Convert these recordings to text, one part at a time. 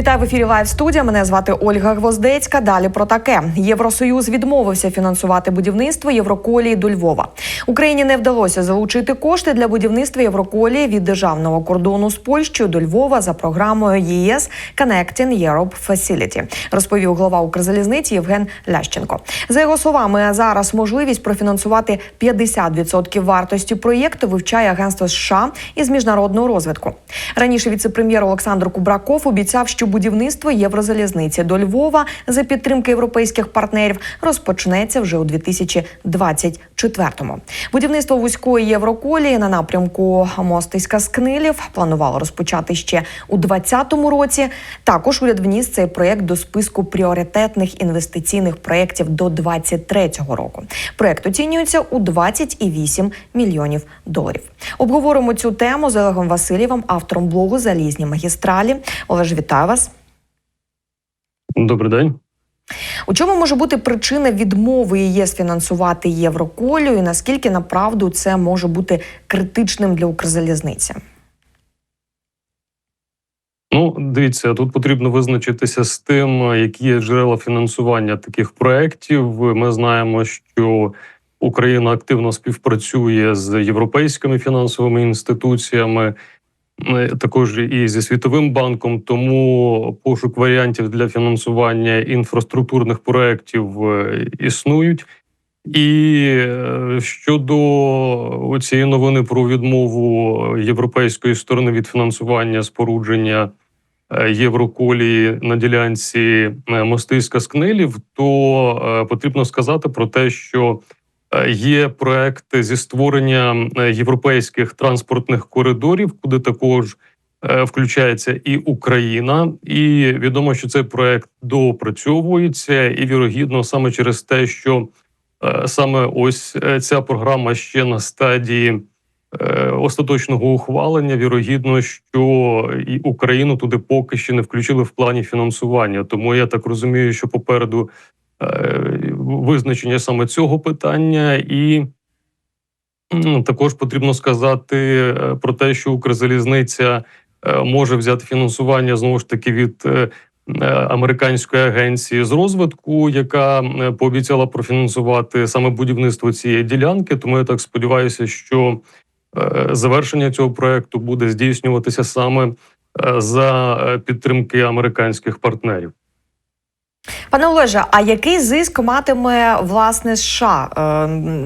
Вітаю в ефірі Лайв студія. Мене звати Ольга Гвоздецька. Далі про таке Євросоюз відмовився фінансувати будівництво Євроколії до Львова. Україні не вдалося залучити кошти для будівництва Євроколії від державного кордону з Польщею до Львова за програмою ЄС Connecting Europe Facility, розповів голова Укрзалізниці Євген Лященко. За його словами, зараз можливість профінансувати 50% вартості проєкту вивчає агентство США із міжнародного розвитку. Раніше віце-прем'єр Олександр Кубраков обіцяв, що будівництво Єврозалізниці до Львова за підтримки європейських партнерів розпочнеться вже у 2024-му. Будівництво вузької євроколії на напрямку Мостиська Скнилів планувало розпочати ще у 2020 році. Також уряд вніс цей проект до списку пріоритетних інвестиційних проєктів до 2023 року. Проект оцінюється у 28 мільйонів доларів. Обговоримо цю тему з Олегом Васильєвим, автором блогу Залізні магістралі. Олеж, вітаю вас. Добрий день. У чому може бути причина відмови ЄС фінансувати Євроколію і наскільки направду це може бути критичним для Укрзалізниці? Ну, дивіться, тут потрібно визначитися з тим, які є джерела фінансування таких проєктів. Ми знаємо, що Україна активно співпрацює з європейськими фінансовими інституціями, також і зі світовим банком. Тому пошук варіантів для фінансування інфраструктурних проєктів е, існують. І е, щодо цієї новини про відмову європейської сторони від фінансування спорудження Євроколії на ділянці Мостиська Скнилів, то потрібно сказати про те, що є проект зі створення європейських транспортних коридорів, куди також включається і Україна, і відомо, що цей проект доопрацьовується, і вірогідно саме через те, що саме ось ця програма ще на стадії остаточного ухвалення. Вірогідно, що і Україну туди поки ще не включили в плані фінансування. Тому я так розумію, що попереду визначення саме цього питання, і також потрібно сказати про те, що Укрзалізниця може взяти фінансування знову ж таки від американської агенції з розвитку, яка пообіцяла профінансувати саме будівництво цієї ділянки. Тому я так сподіваюся, що завершення цього проекту буде здійснюватися саме за підтримки американських партнерів. Пане Олеже, а який зиск матиме власне США?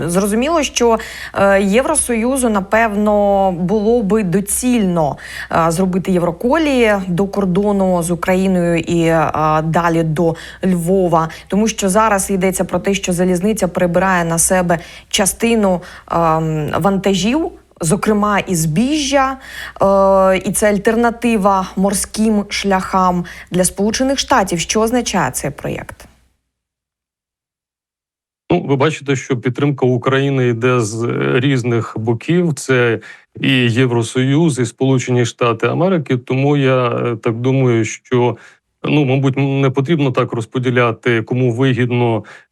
Е, зрозуміло, що е, Євросоюзу напевно було би доцільно е, зробити Євроколії до кордону з Україною і далі до Львова, тому що зараз йдеться про те, що залізниця прибирає на себе частину ем, вантажів зокрема і збіжжя, е, і це альтернатива морським шляхам для Сполучених Штатів. Що означає цей проєкт? Ну, ви бачите, що підтримка України йде з різних боків. Це і Євросоюз, і Сполучені Штати Америки. Тому я е, так думаю, що ну, мабуть, не потрібно так розподіляти, кому вигідно Е,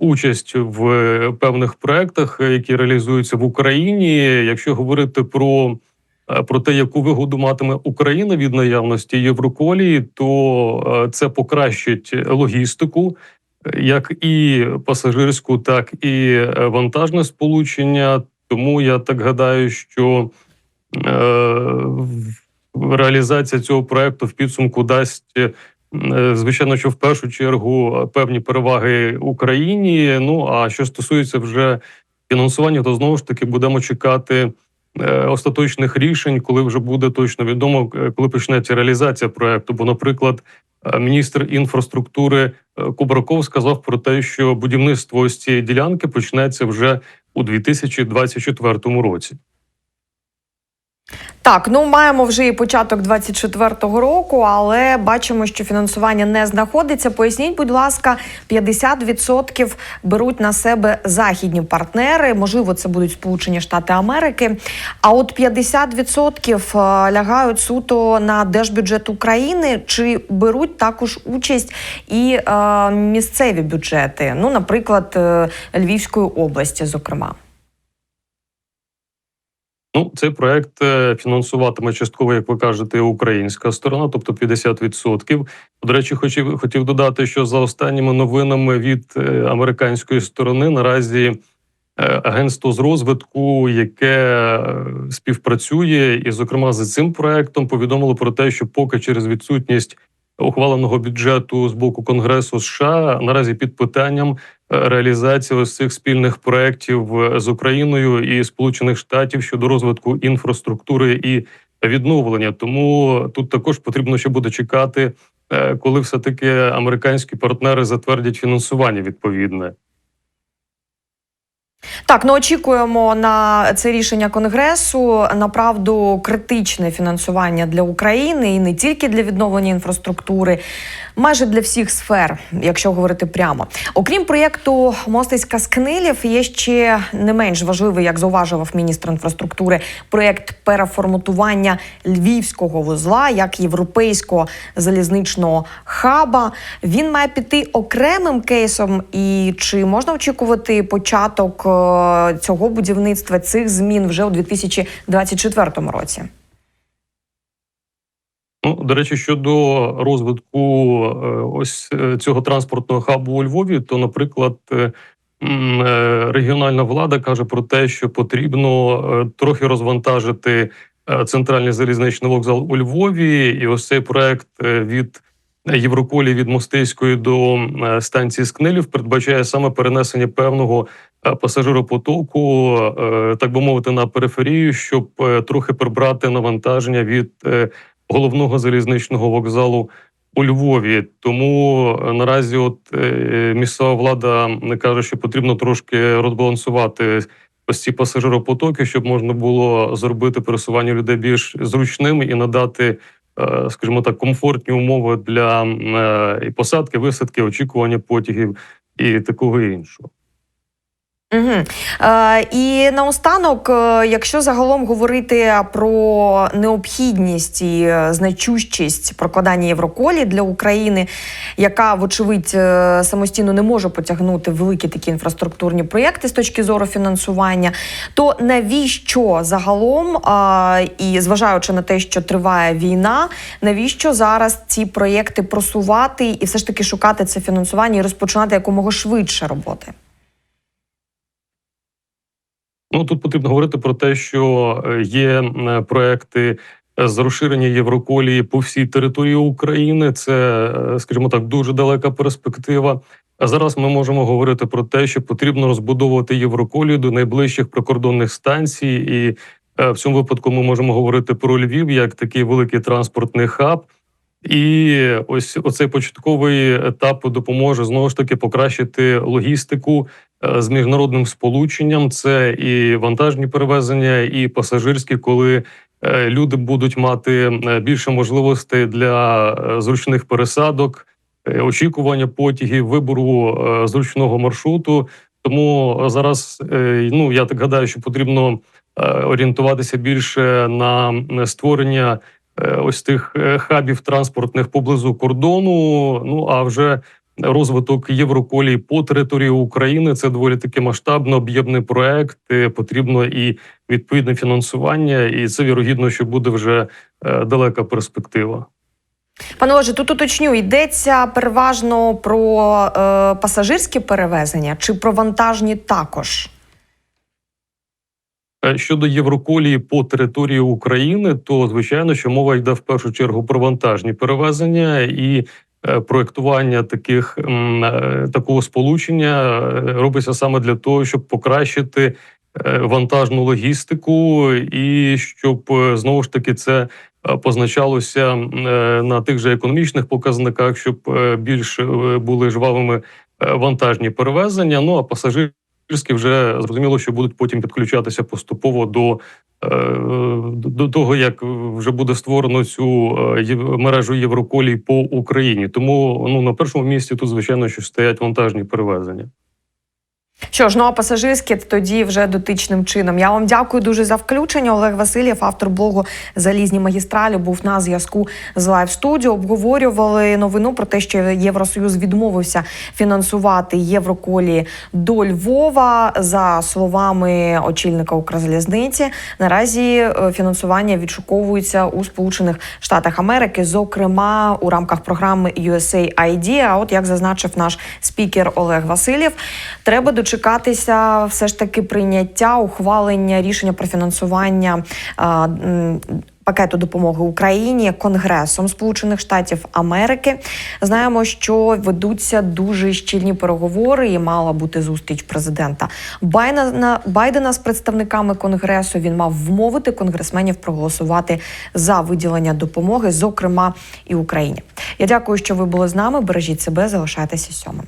участь в певних проектах, які реалізуються в Україні. Якщо говорити про е, про те, яку вигоду матиме Україна від наявності Євроколії, то е, це покращить логістику, як і пасажирську, так і вантажне сполучення. Тому я так гадаю, що реалізація цього проекту в підсумку дасть Е, звичайно, що в першу чергу е, певні переваги Україні. Ну а що стосується вже фінансування, то знову ж таки будемо чекати е, остаточних рішень, коли вже буде точно відомо, коли почнеться реалізація проекту. Бо, наприклад, міністр інфраструктури Кубраков сказав про те, що будівництво ось цієї ділянки почнеться вже у 2024 році. Так, ну маємо вже і початок 24-го року, але бачимо, що фінансування не знаходиться. Поясніть, будь ласка, 50% беруть на себе західні партнери. Можливо, це будуть Сполучені Штати Америки. А от 50% е, лягають суто на держбюджет України. Чи беруть також участь і е, місцеві бюджети? Ну, наприклад, е, Львівської області, зокрема. Ну, цей проект е, фінансуватиме частково, як ви кажете, українська сторона, тобто 50%. До речі, хотів хотів додати, що за останніми новинами від е, американської сторони наразі е, агентство з розвитку, яке співпрацює, і, зокрема, за цим проектом повідомило про те, що поки через відсутність ухваленого бюджету з боку Конгресу США наразі під питанням реалізація ось цих спільних проєктів е, з Україною і Сполучених Штатів щодо розвитку інфраструктури і відновлення. Тому тут також потрібно ще буде чекати, е, коли все таки американські партнери затвердять фінансування відповідне. Так, ну очікуємо на це рішення конгресу. Направду критичне фінансування для України і не тільки для відновлення інфраструктури, майже для всіх сфер, якщо говорити прямо. Окрім проєкту Мостиська з Книлів, є ще не менш важливий, як зауважував міністр інфраструктури, проєкт переформатування львівського вузла як європейського залізничного хаба. Він має піти окремим кейсом. І чи можна очікувати початок цього будівництва цих змін вже у 2024 році? Ну, до речі, щодо розвитку е, ось е, цього транспортного хабу у Львові, то, наприклад, е, е, регіональна влада каже про те, що потрібно е, трохи розвантажити е, центральний залізничний вокзал у Львові, і ось цей проект е, від Євроколі від Мостиської до е, станції Скнилів передбачає саме перенесення певного е, пасажиропотоку, е, так би мовити, на периферію, щоб е, трохи прибрати навантаження від е, головного залізничного вокзалу у Львові. Тому е, наразі, от е, місцева влада каже, що потрібно трошки розбалансувати ось ці пасажиропотоки, щоб можна було зробити пересування людей більш зручними і надати, е, скажімо так, комфортні умови для е, і посадки, висадки, очікування потягів і такого іншого. Угу. Е, і наостанок, е, якщо загалом говорити про необхідність і е, значущість прокладання Євроколі для України, яка, вочевидь, е, самостійно не може потягнути великі такі інфраструктурні проєкти з точки зору фінансування, то навіщо загалом, і зважаючи на те, що триває війна, навіщо зараз ці проєкти просувати і все ж таки шукати це фінансування і розпочинати якомога швидше роботи? Ну тут потрібно говорити про те, що е, є е, проекти е, з розширення Євроколії по всій території України. Це, скажімо так, дуже далека перспектива. А зараз ми можемо говорити про те, що потрібно розбудовувати Євроколію до найближчих прикордонних станцій, і в цьому випадку ми можемо говорити про Львів як такий великий транспортний хаб. І ось оцей початковий етап допоможе знову ж таки покращити логістику з міжнародним сполученням. Це і вантажні перевезення, і пасажирські, коли е, люди будуть мати е, більше можливостей для е, зручних пересадок, е, очікування потягів, вибору е, зручного маршруту. Тому зараз е, ну я так гадаю, що потрібно е, орієнтуватися більше на е, створення е, ось тих е, хабів транспортних поблизу кордону. Ну а вже розвиток Євроколії по території України це доволі таки масштабно об'ємний проект. е, Потрібно і відповідне фінансування, і це вірогідно, що буде вже е, далека перспектива. Пане Олеже, тут уточню, йдеться переважно про е, пасажирські перевезення чи про вантажні також? Е, Щодо Євроколії по території України, то звичайно, що мова йде в першу чергу про вантажні перевезення і проектування таких е, такого сполучення е, робиться саме для того, щоб покращити е, вантажну логістику, і щоб е, знову ж таки це е, позначалося е, на тих же економічних показниках, щоб е, більш е, були жвавими е, вантажні перевезення. Ну а пасажир Пільські вже зрозуміло, що будуть потім підключатися поступово до, е, до того, як вже буде створено цю е, мережу Євроколій по Україні. Тому ну на першому місці тут звичайно що стоять вантажні перевезення. Що ж, ну а пасажирське тоді вже дотичним чином. Я вам дякую дуже за включення. Олег Васильєв, автор блогу Залізні магістралі, був на зв'язку з Live Studio. Обговорювали новину про те, що Євросоюз відмовився фінансувати євроколії до Львова. За словами очільника Укрзалізниці, наразі е, фінансування відшуковується у Сполучених Штатах Америки, зокрема у рамках програми USAID. А от як зазначив наш спікер Олег Васильєв, треба дочекатися все ж таки прийняття ухвалення рішення про фінансування. а, Пакету допомоги Україні Конгресом Сполучених Штатів Америки знаємо, що ведуться дуже щільні переговори, і мала бути зустріч президента Байдена Байдена з представниками конгресу. Він мав вмовити конгресменів проголосувати за виділення допомоги, зокрема і Україні. Я дякую, що ви були з нами. Бережіть себе, залишайтеся сьомим.